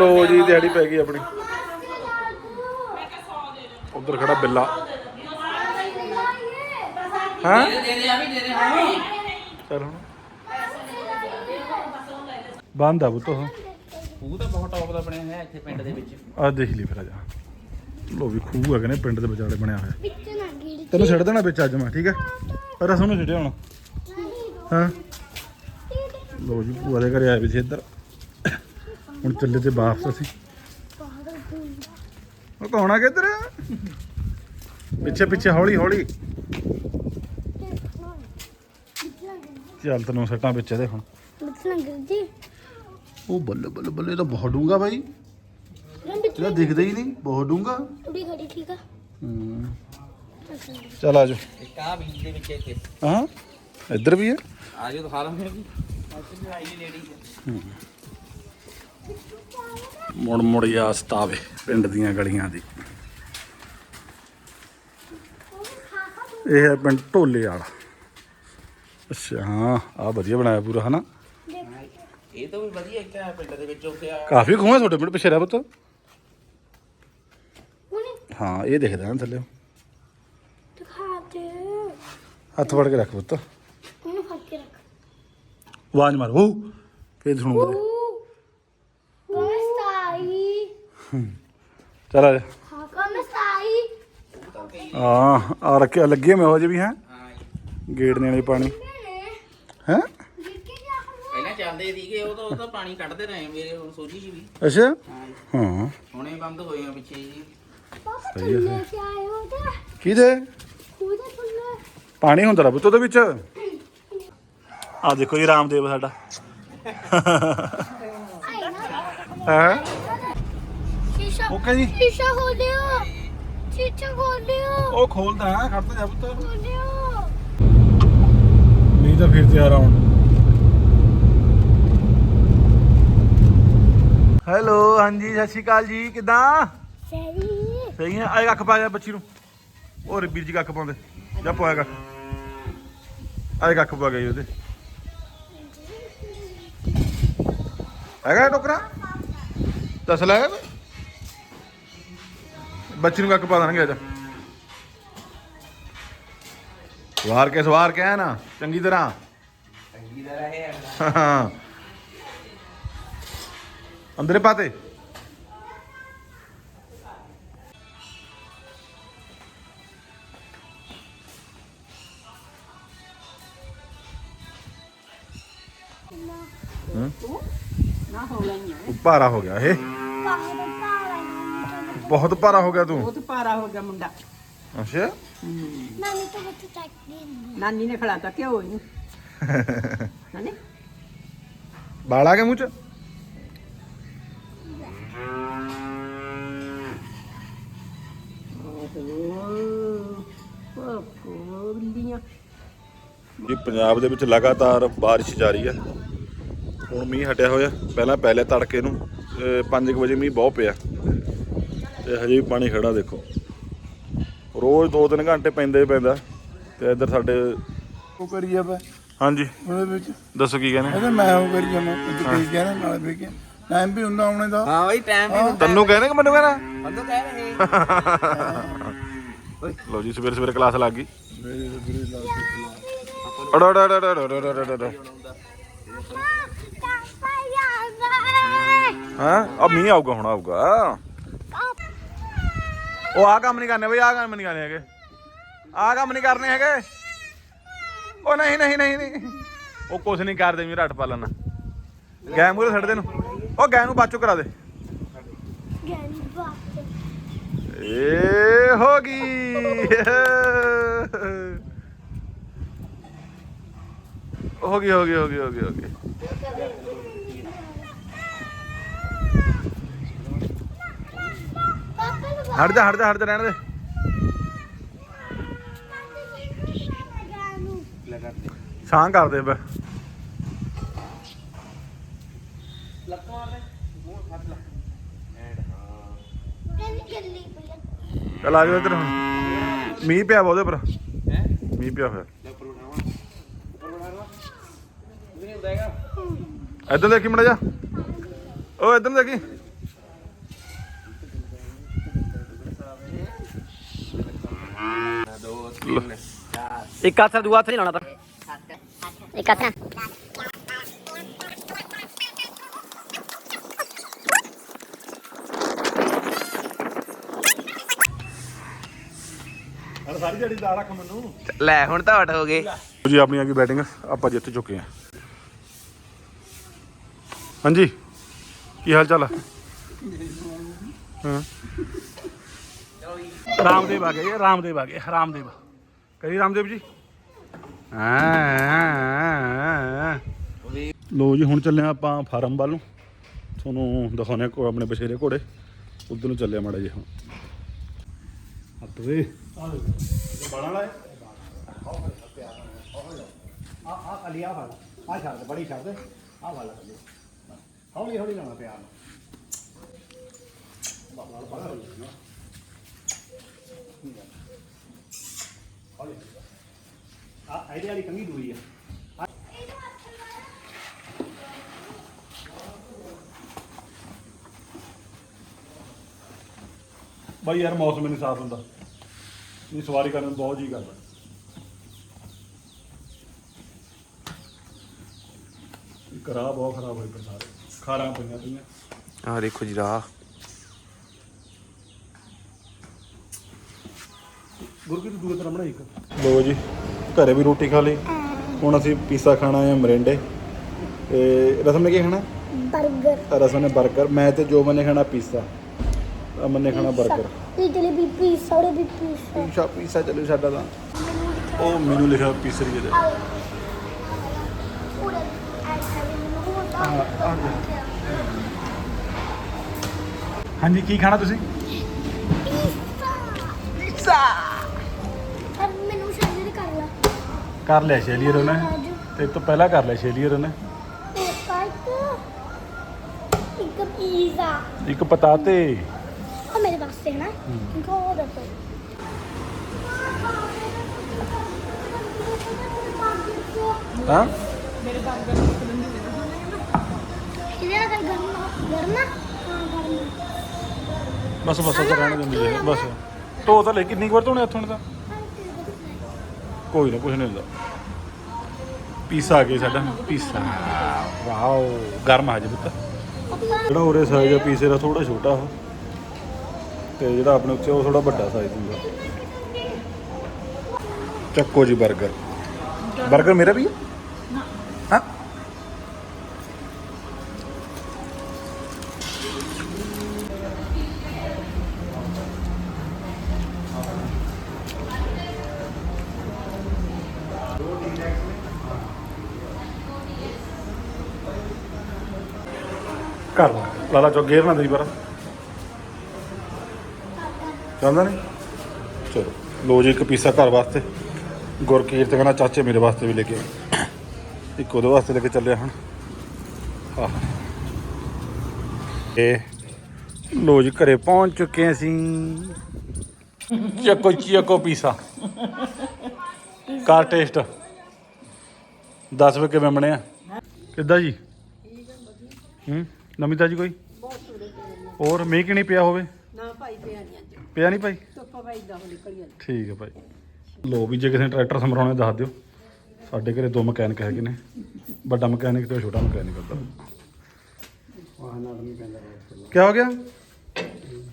ਲੋ ਜੀ ਦਿਹਾੜੀ ਪੈ ਗਈ ਆਪਣੀ। ਉਧਰ ਖੜਾ ਬਿੱਲਾ। ਹਾਂ? ਦੇ ਦੇ ਆ ਵੀ ਦੇ ਦੇ ਹਾਂ ਚਲ ਹੁਣ। ਬੰਦ ਆ ਬੁੱਤੋ ਉਹ। ਤਾਂ ਬਹੁਤ ਟੌਪ ਦਾ ਬਣਿਆ ਹੋਇਆ ਇੱਥੇ ਪਿੰਡ ਦੇ ਵਿੱਚ। ਆ ਦੇਖ ਲਈ ਫਿਰ ਆ ਜਾ। ਲੋ ਵੀ ਖੂਹ ਹੈਗੇ ਨੇ ਪਿੰਡ ਦੇ ਵਿਚਾਲੇ ਬਣਿਆ ਹੋਇਆ। ਵਿੱਚ ਨਾ ਗਿਰ ਤੈਨੂੰ ਛੱਡ ਦੇਣਾ ਵਿੱਚ ਅੱਜ ਮੈਂ ਠੀਕ ਹੈ ਪਰ ਅਸਾਂ ਨੂੰ ਛੱਡਿਆ ਹੁਣ। ਹਾਂ? ਲੋ ਜੀ ਭੂਆ ਦੇ ਘਰੇ ਆਏ ਵੀ ਸੀ ਇੱਧਰ। ਹੁਣ ਚੱਲੇ ਤੇ ਵਾਪਸ ਅਸੀਂ। ਉਹ ਕੌਣ ਇੱਧਰ? ਪਿੱਛੇ ਪਿੱਛੇ ਹੌਲੀ ਹੌਲੀ। ਚੱਲ ਤੈਨੂੰ ਸੱਟਾਂ ਪਿੱਛੇ ਦੇ ਹੁਣ। ਵਿੱਚ ਗਿਰ ਜੀ ਉਹ ਬੱਲੇ ਬੱਲੇ ਬੱਲੇ ਤਾਂ ਬਹੁਤ ਡੂੰਗਾ ਬਾਈ। ਇਹਦਾ ਦਿਖਦਾ ਹੀ ਨਹੀਂ ਬਹੁਤ ਡੂੰਗਾ ਥੋੜੀ ਖੜੀ ਠੀਕ ਆ ਚੱਲ ਆ ਜਾ ਇੱਕ ਆ ਬੀਜ ਦੇ ਵਿੱਚ ਇੱਥੇ। ਹਾਂ? ਇੱਧਰ ਵੀ ਹੈ? ਆ ਜਾਓ ਦਿਖਾ ਦਾਂਗੇ ਜੀ ਇੱਥੇ ਵੀ ਆਈ ਲੇਡੀ ਮੁੜ ਮੁੜ ਯਾਸਤ ਆਵੇ ਪਿੰਡ ਦੀਆਂ ਗਲੀਆਂ ਦੀ। ਇਹ ਹੈ ਪਿੰਡ ਢੋਲੇ ਵਾਲਾ। ਅੱਛਾ ਹਾਂ ਆ ਵਧੀਆ ਬਣਾਇਆ ਪੂਰਾ ਹਨਾ? ਇਹ ਤਾਂ ਵੀ ਵਧੀਆ ਇੱਕ ਹੈ ਪਿੰਡ ਦੇ ਵਿੱਚ ਉੱਥੇ ਆ ਕਾਫੀ ਖੂਹਾਂ ਤੁਹਾਡੇ ਪਿੰਡ ਪਿੱਛੇ ਰਹਿ ਪੁੱਤ। ਹੁਣੇ ਹਾਂ ਇਹ ਦਿਖਦਾ ਨਾ ਥੱਲੇ। ਦਿਖਾ ਦੇ। ਹੱਥ ਫੜ ਕੇ ਰੱਖ ਪੁੱਤ। ਉਹਨੂੰ ਫੜ ਕੇ ਰੱਖ। ਆਵਾਜ਼ ਮਾਰ। ਉਹ ਫੇਰ ਸੁਣੂਗਾ ਕਮ ਸਤਾਈ ਚੱਲ ਆ ਜਾ। ਹਾਂ ਕਮ ਸਤਾਈ ਹਾਂ ਆ ਰੱਖਿਆ ਲੱਗੇ ਮੈਂ ਹੋ ਜੇ ਵੀ ਹੈ? ਹਾਂ ਗੇੜਨੇ ਵਾਲੇ ਪਾਣੀ। ਹੈ? ਕੇ ਪਹਿਲਾਂ ਚੱਲਦੇ ਸੀਗੇ ਉਹ ਤਾਂ ਉਹ ਤਾਂ ਪਾਣੀ ਕੱਢਦੇ ਰਹੇ ਮੇਰੇ ਹੁਣ ਸੋਝੀ ਜੀ ਵੀ। ਅੱਛਾ? ਹਾਂ ਹਾਂ। ਹੁਣੇ ਬੰਦ ਹੋਏ ਆ ਪਿੱਛੇ ਜੀ। ਪਾਪਾ ਸਹੀ ਹੈ, ਥੱਲੇ ਸੇ ਆਏ ਹੋ ਤੇ? ਕਿਹਦੇ? ਖੂਦਾ ਥੱਲੇ। ਪਾਣੀ ਹੁੰਦਾ ਰਾ ਪੁੱਤ ਉਹਦੇ ਵਿੱਚ? ਆ ਦੇਖੋ ਜੀ ਰਾਮਦੇਵ ਸਾਡਾ। ਹੈ? ਸ਼ੀਸ਼ਾ ਓਕੇ ਜੀ। ਸ਼ੀਸ਼ਾ ਖੋਲਿਓ। ਸ਼ੀਸ਼ਾ ਖੋਲਿਓ। ਉਹ ਖੋਲਦਾ ਹੈ ਖੜਦਾ ਜਾ ਪੁੱਤ। ਖੋਲਿਓ। ਨਹੀਂ ਤਾਂ ਫਿਰ ਤਿਆਰ ਆਉਣ। ਹੈਲੋ ਹਾਂਜੀ ਸਤਿ ਸ਼੍ਰੀ ਅਕਾਲ ਜੀ ਕਿਦਾਂ? ਸਹੀ। ਸਹੀ ਹੈ? ਆਏ ਕੱਖ ਪਾ ਜਾ ਬੱਚੀ ਨੂੰ। ਹੋਰ ਵੀਰ ਜੀ ਕੱਖ ਪਾਉਂਦੇ। ਜਾ ਪਾਏਗਾ ਆਏ ਕੱਖ ਪਾ ਗਈ ਉਹਦੇ। ਹੈਗਾ ਟੋਕਰਾ? ਦੱਸ ਲੈ। ਬੱਚੀ ਨੂੰ ਕੱਖ ਪਾ ਦਾਂਗੇ ਅੱਜ ਸਵਾਰ ਕੇ ਸਵਾਰ ਕੇ ਆ ਨਾ ਚੰਗੀ ਤਰ੍ਹਾਂ। ਚੰਗੀ ਤਰ੍ਹਾਂ ਇਹ ਹਾਂ। ਅੰਦਰੇ ਪਾਤੇ ਹੋ? ਭਾਰਾ ਹੋ ਗਿਆ ਇਹ। ਬਹੁਤ ਭਾਰਾ ਹੋ ਗਿਆ ਤੂੰ। ਬਹੁਤ ਭਾਰਾ ਹੋ ਗਿਆ ਮੁੰਡਾ। ਅੱਛਾ। ਨਾਨੀ ਤਾਂ ਬੱਚਾ ਚੱਕ ਨਹੀਂ ਨਾਨੀ ਨੇ ਖਿਲਾਤਾ ਕਿਉਂ ਇਹਨੂੰ। ਨਾਨੀ? ਬਾਲ ਆ ਮੂੰਹ ਚ? ਓਹ ਕੋਲੀਆਂ ਜੀ ਪੰਜਾਬ ਦੇ ਵਿੱਚ ਲਗਾਤਾਰ ਬਾਰਿਸ਼ ਜਾਰੀ ਹੈ ਹੁਣ ਮੀਂਹ ਹਟਿਆ ਹੋਇਆ। ਪਹਿਲਾਂ ਪਹਿਲੇ ਤੜਕੇ ਨੂੰ 5 ਵਜੇ ਮੀਂਹ ਬਹੁਤ ਪਿਆ। ਤੇ ਹਜੇ ਵੀ ਪਾਣੀ ਖੜਾ ਦੇਖੋ। ਰੋਜ਼ 2-3 ਘੰਟੇ ਪੈਂਦੇ ਪੈਂਦਾ ਤੇ ਇੱਧਰ ਸਾਡੇ ਉਹ ਕਰੀ ਆਪਾਂ ਹਾਂਜੀ। ਉਹਦੇ ਵਿੱਚ। ਦੱਸੋ ਕੀ ਕਹਿੰਦੇ? ਕਹਿੰਦਾ ਮੈਂ ਉਹ ਕਰੀ ਜਾਵਾਂ ਕੋਈ ਕਹਿਣਾ ਨਾਲ ਵੀ ਕਿ। ਟਾਈਮ ਵੀ ਹੁੰਦਾ ਆਉਣੇ ਦਾ। ਹਾਂ ਉਹੀ ਟਾਈਮ ਵੀ ਹੁੰਦਾ। ਤੈਨੂੰ ਕਹਿੰਦੇ ਕਿ ਮੈਨੂੰ ਕਹਿੰਦਾ? ਮੈਨੂੰ ਕਹਿ ਰਹੇ। ਲੋ ਜੀ ਸਵੇਰੇ ਸਵੇਰੇ ਕਲਾਸ ਲੱਗ ਗਈ। ਅੜਾ ਅੜਾ ਅੜਾ ਅੜਾ ਅੜਾ ਅੜਾ ਅੜਾ ਹਾਂ। ਆ ਮੀਂਹ ਆਊਗਾ ਹੁਣ ਆਊਗਾ। ਉਹ ਆ ਕੰਮ ਨਹੀਂ ਕਰਨੇ ਬਈ ਆ ਕੰਮ ਨਹੀਂ ਕਰਨੇ ਹੈਗੇ। ਆ ਕੰਮ ਨਹੀਂ ਕਰਨੇ ਹੈਗੇ। ਉਹ ਨਹੀਂ ਨਹੀਂ ਨਹੀਂ ਨਹੀਂ। ਉਹ ਕੁਛ ਨਹੀਂ ਕਰਦੇ ਮੇਰਾ ਹੱਟ ਪਾ ਲੈਣਾ ਗੈ ਮੂਰੇ ਛੱਡ ਦੇ ਨੂੰ ਉਹ ਗੈ ਨੂੰ ਬਾਚੋ ਕਰਾ ਦੇ। ਏ ਹੋ ਗਈ। ਹੋ ਗਈ ਹੋ ਗਈ ਹੋ ਗਈ ਹੋ ਗਈ ਹੋ ਗਈ ਪਾਪਾ ਨੂੰ ਹਟ ਜਾ ਹਟ ਜਾ ਹਟ ਜਾ ਰਹਿਣ ਦੇ। ਛਾਂ ਕਰ ਦੇ ਬੈ। ਕਹਿੰਦੀ ਜਲਦੀ ਪਈ ਚੱਲ ਆ ਜਾਓ ਇੱਧਰ। ਮੀਂਹ ਪਿਆ ਵਾ ਉਹਦੇ ਪਰ ਹੈ ਮੀਂਹ ਪਿਆ ਹੋਇਆ। ਉੱਪਰ ਉਠਾਵਾਂ ਉੱਪਰ ਉਠਾਵਾਂ ਨਹੀਂ ਹੁੰਦਾ ਹੈਗਾ ਇੱਧਰ ਦੇਖੀ ਮੜਾ ਜਾ ਓ, ਇੱਧਰ ਦੇਖੀ ਦੋ ਤਿੰਨ ਚਾਰ ਇੱਕ ਹੱਥ ਨਾਲ ਦੂਆ ਹੱਥ ਨਹੀਂ ਲਾਉਣਾ ਪਰ ਇੱਕ ਹੱਥ ਨਾਲ। ਹਰ ਸਾਰੀ ਜਿਹੜੀ ਦਾਲ ਰੱਖ ਮੈਨੂੰ। ਲੈ ਹੁਣ ਤਾਂ ਵਟ ਹੋ ਗਏ। ਜੀ ਆਪਣੀ ਆ ਗਈ ਬੈਟਿੰਗ ਆਪਾਂ ਜਿੱਤ ਚੁੱਕੇ ਹਾਂ। ਹਾਂਜੀ ਕੀ ਹਾਲ ਚਾਲ ਆ? ਹਾਂ। ਰਾਮਦੇਵ ਆ ਗਏ ਰਾਮਦੇਵ ਆ ਗਏ ਰਾਮਦੇਵ। ਕਰੀ ਰਾਮਦੇਵ ਜੀ। ਹਾਂ ਲੋ ਜੀ ਹੁਣ ਚੱਲੇ ਆਪਾਂ ਫਾਰਮ ਵੱਲ ਨੂੰ। ਤੁਹਾਨੂੰ ਦਿਖਾਉਣੇ ਕੋ ਆਪਣੇ ਬਛੇਰੇ ਘੋੜੇ। ਉਧਰ ਨੂੰ ਚੱਲਿਆ ਮਾੜਾ ਜਿਹਾ ਹੱਥ ਵੇ ਬਾਣਾ ਲਾਏ ਆ ਆ ਕਲੀ ਆ ਫੜ। ਆ ਛੱਡ ਦੇ ਬੜੀ ਛੱਡ ਦੇ। ਆ ਫੜ ਲੈ ਕਲੀ ਹੌਲੀ ਹੌਲੀ ਲਾਉਣਾ ਪਿਆ ਨੂੰ ਬਾਬਾ ਬੜਾ ਹੌਲੀ ਨਾ ਹੌਲੀ ਆ ਇਹਦੇ ਵਾਲੀ ਕੰਗੀ ਦੂਰੀ ਆ ਬਾਈ ਯਾਰ ਮੌਸਮ ਨਹੀਂ ਸਾਥ ਹੁੰਦਾ। ਨਹੀਂ ਸਵਾਰੀ ਕਰਨ ਨੂੰ ਬਹੁਤ ਜੀ ਕਰਦਾ। ਕਰਾ ਬਹੁਤ ਖਰਾਬ ਹੋਏ ਪਏ ਸਾਰੇ। ਖਾਰਾਂ ਪਈਆਂ ਪਈਆਂ। ਆ ਦੇਖੋ ਜੀ ਰਾਹ। ਲੋ ਜੀ ਘਰੇ ਵੀ ਰੋਟੀ ਖਾ ਲਈ। ਹੁਣ ਅਸੀਂ ਪੀਜ਼ਾ ਖਾਣਾ ਹੈ ਮਰਿੰਡੇ। ਤੇ ਰਸਮ ਨੇ ਕੀ ਖਾਣਾ? ਬਰਗਰ। ਰਸਮ ਨੇ ਬਰਗਰ। ਮੈਂ ਤੇ ਜੋਬਨ ਨੇ ਖਾਣਾ ਪੀਜ਼ਾ। ਅਮਨ ਨੇ ਖਾਣਾ ਬਰਗਰ। ਉਹ ਮੈਨੂੰ ਲਿਖਿਆ ਹਾਂਜੀ ਕੀ ਖਾਣਾ ਤੁਸੀਂ? ਪੀਜ਼ਾ। ਕਰ ਲਿਆ ਸ਼ੇਲੀਅਰ ਉਹਨੇ। ਤੇ ਤੋਂ ਪਹਿਲਾਂ ਕਰ ਲਿਆ ਸ਼ੇਲੀਅਰ ਉਹਨੇ। ਇੱਕ ਇੱਕ ਪੀਜ਼ਾ। ਇੱਕ ਪਤਾਤੇ। ਉਹ ਮੇਰੇ ਵਾਸਤੇ ਹੈ ਨਾ। ਗੋ ਦੱਸੋ। ਹਾਂ? ਇਹਦੇ ਨਾਲ ਗੱਲ ਕਰਨਾ ਕਰਨਾ ਹਾਂ ਕਰਨਾ ਬਸ ਬਸ ਉਹ ਤਾਂ ਰਹਿਣ ਦਿੰਦੀ ਹੈ। ਬਸ। ਧੋ ਤਾਂ ਲੈ ਕਿੰਨੀ ਕੁ ਵਾਰ ਧੋਣੇ ਹੱਥੋਂ ਤਾਂ? ਕੋਈ ਨਾ ਕੁਝ ਨਹੀਂ ਹੁੰਦਾ। ਪੀਸਾ ਆ ਗਿਆ ਸਾਡਾ ਪੀਸਾ। ਵਾਓ ਗਰਮ ਆ ਜੇ ਪੁੱਤ। ਜਿਹੜਾ ਉਰੇ ਸਾਈਜ਼ ਆ ਪੀਸੇ ਦਾ ਥੋੜਾ ਛੋਟਾ ਉਹ। ਤੇ ਜਿਹੜਾ ਆਪਣੇ ਉੱਤੇ ਉਹ ਥੋੜਾ ਵੱਡਾ ਸਾਈਜ਼ ਹੁੰਦਾ। ਚੱਕੋ ਜੀ 버ਗਰ 버ਗਰ ਮੇਰਾ ਵੀ ਹੈ ਹਾਂ? ਲਾਲਾ ਚੋ ਗੇਰ ਨਾ ਦੇਈ ਪਰ। ਜਾਂਦਾ ਨਹੀਂ ਚਲੋ ਲੋ ਜੀ ਇੱਕ ਪੀਸਾ ਘਰ ਵਾਸਤੇ। ਗੁਰਕੀਰਤ ਕਹਿੰਦਾ, ਚਾਚੇ ਮੇਰੇ ਵਾਸਤੇ ਵੀ ਲੈ ਕੇ ਆਏ। ਇੱਕ ਉਹਦੇ ਵਾਸਤੇ ਲੈ ਕੇ ਚੱਲਿਆ ਹੁਣ। ਆਹ। ਇਹ ਲੋ ਜੀ ਘਰੇ ਪਹੁੰਚ ਚੁੱਕੇ ਹਾਂ ਅਸੀਂ। ਚੱਕੋ ਚੀਕੋ ਪੀਸਾ। ਕਾਰ ਟੇਸਟ 10 ਰੁਪਏ ਕਿਵੇਂ ਬਣਿਆ? ਕਿੱਦਾਂ ਜੀ? ਹੂੰ? ਨਵੀਂ ਤਾਜੀ ਕੋਈ? ਹੋਰ ਮੀਂਹ ਕਿ ਨਹੀਂ ਪਿਆ ਹੋਵੇ? ਨਾ ਭਾਈ ਪਿਆ ਨਹੀਂ ਅੱਜ। ਪਿਆ ਨਹੀਂ ਭਾਈ? ਧੁੱਪ ਭਾਈ ਦਾ ਨਿਕਲ ਜਾਂਦਾ। ਠੀਕ ਹੈ ਭਾਈ। ਲੋ ਵੀ ਜੇ ਕਿਸੇ ਨੇ ਟਰੈਕਟਰ ਸਮਰਾਉਣੇ ਦੱਸ ਦਿਓ। ਸਾਡੇ ਘਰੇ ਦੋ ਮਕੈਨਿਕ ਹੈਗੇ ਨੇ। ਵੱਡਾ ਮਕੈਨਿਕ ਤੇ ਛੋਟਾ ਮਕੈਨਿਕ ਹੁੰਦਾ ਕੀ ਹੋ ਗਿਆ?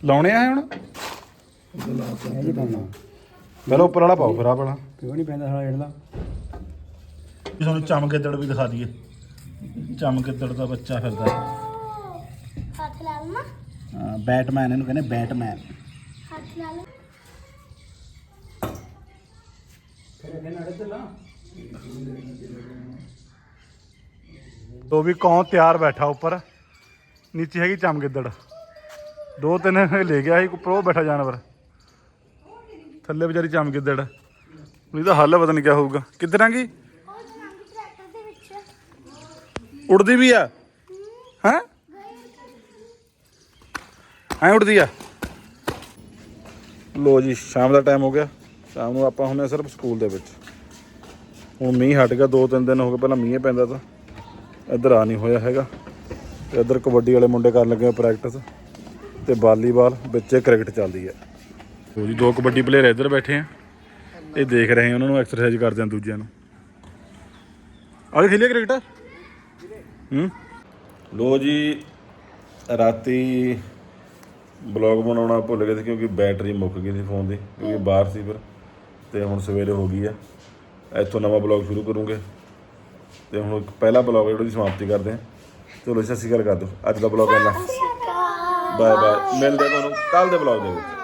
ਲਾਉਣੇ ਆ ਹੁਣ ਇਹ ਜੀ ਪਾਉਣਾ ਪਹਿਲਾਂ ਉੱਪਰ ਵਾਲਾ ਪਾਓ ਫਿਰ ਆ ਵਾਲਾ। ਕਿਉਂ ਨਹੀਂ ਪੈਂਦਾ ਸਾਲਾ ਜਿਹੜਾ ਤੁਹਾਨੂੰ ਚਮਗਿੱਦੜ ਵੀ ਦਿਖਾ ਦਈਏ। ਚਮਗਿੱਦੜ ਦਾ ਬੱਚਾ ਫਿਰਦਾ। ਹੱਥ ਲਾ ਲਵਾਂ। ਬੈਟਮੈਨ ਇਹਨੂੰ ਕਹਿੰਦੇ ਬੈਟਮੈਨ। ਹੱਥ ਲਾ ਲਾ। ਲਾ ਵੀ ਕੌਣ ਤਿਆਰ ਬੈਠਾ ਉੱਪਰ? ਨੀਚੇ ਹੈਗੀ ਚਮਗਿੱਦੜ। ਦੋ ਤਿੰਨ ਲੈ ਗਿਆ ਸੀ ਉੱਪਰ ਉਹ ਬੈਠਾ ਜਾਨਵਰ। ਥੱਲੇ ਵਿਚਾਰੀ ਚਮਗਿੱਦੜ। ਇਹਦਾ ਹੱਲ ਪਤਾ ਨਹੀਂ ਕਿਆ ਹੋਊਗਾ। ਕਿੱਧਰ ਆਂਗੀ ਉਹ ਜਨਾਨੀ ਟਰੈਕਟਰ ਦੇ ਵਿੱਚ। ਉੜਦੀ ਵੀ ਆ? ਹੈ? ਐ ਉੜਦੀ ਆ? ਲੋ ਜੀ ਸ਼ਾਮ ਦਾ ਟਾਈਮ ਹੋ ਗਿਆ। ਸ਼ਾਮ ਨੂੰ ਆਪਾਂ ਹੁੰਨੇ ਸਿਰਫ ਸਕੂਲ ਦੇ ਵਿੱਚ। ਹੁਣ ਮੀਂਹ ਹਟ ਗਿਆ ਦੋ ਤਿੰਨ ਦਿਨ ਹੋ ਗਏ ਪਹਿਲਾਂ ਮੀਂਹ ਪੈਂਦਾ ਤਾਂ। ਇੱਧਰ ਆ ਨਹੀਂ ਹੋਇਆ ਹੈਗਾ। ਤੇ ਇੱਧਰ ਕਬੱਡੀ ਵਾਲੇ ਮੁੰਡੇ ਕਰਨ ਲੱਗੇ ਪ੍ਰੈਕਟਿਸ ਤੇ ਵਾਲੀਬਾਲ ਵਿੱਚ ਕ੍ਰਿਕਟ ਚੱਲਦੀ ਹੈ ਲੋ ਜੀ ਦੋ ਕਬੱਡੀ ਪਲੇਅਰ ਇੱਧਰ ਬੈਠੇ ਆ। ਇਹ ਦੇਖ ਰਹੇ ਉਹਨਾਂ ਨੂੰ ਐਕਸਰਸਾਈਜ਼ ਕਰਦੇ ਆ ਦੂਜਿਆਂ ਨੂੰ। ਆਹ ਖੇਲਿਆ ਕ੍ਰਿਕਟ ਹੂੰ? ਲੋ ਜੀ ਰਾਤੀ ਬਲੌਗ ਬਣਾਉਣਾ ਭੁੱਲ ਗਏ ਸੀ ਕਿਉਂਕਿ ਬੈਟਰੀ ਮੁੱਕ ਗਈ ਸੀ ਫੋਨ ਦੀ ਕਿਉਂਕਿ ਬਾਹਰ ਸੀ ਫਿਰ ਤੇ ਹੁਣ ਸਵੇਰੇ ਹੋ ਗਈ ਆ। ਇੱਥੋਂ ਨਵਾਂ ਬਲੌਗ ਸ਼ੁਰੂ ਕਰੂੰਗੇ। ਤੇ ਹੁਣ ਪਹਿਲਾ ਬਲੌਗ ਜਿਹੜੀ ਸਮਾਪਤੀ ਕਰਦੇ ਹਾਂ। ਚਲੋ ਸਤਿ ਸ਼੍ਰੀ ਅਕਾਲ ਕਰ ਦਿਓ। ਅੱਜ ਦਾ ਬਲੌਗ ਇੰਨਾ। ਬਾਏ ਬਾਏ ਮਿਲਦੇ ਤੁਹਾਨੂੰ ਕੱਲ ਦੇ ਬਲੌਗ ਦੇ ਵਿੱਚ।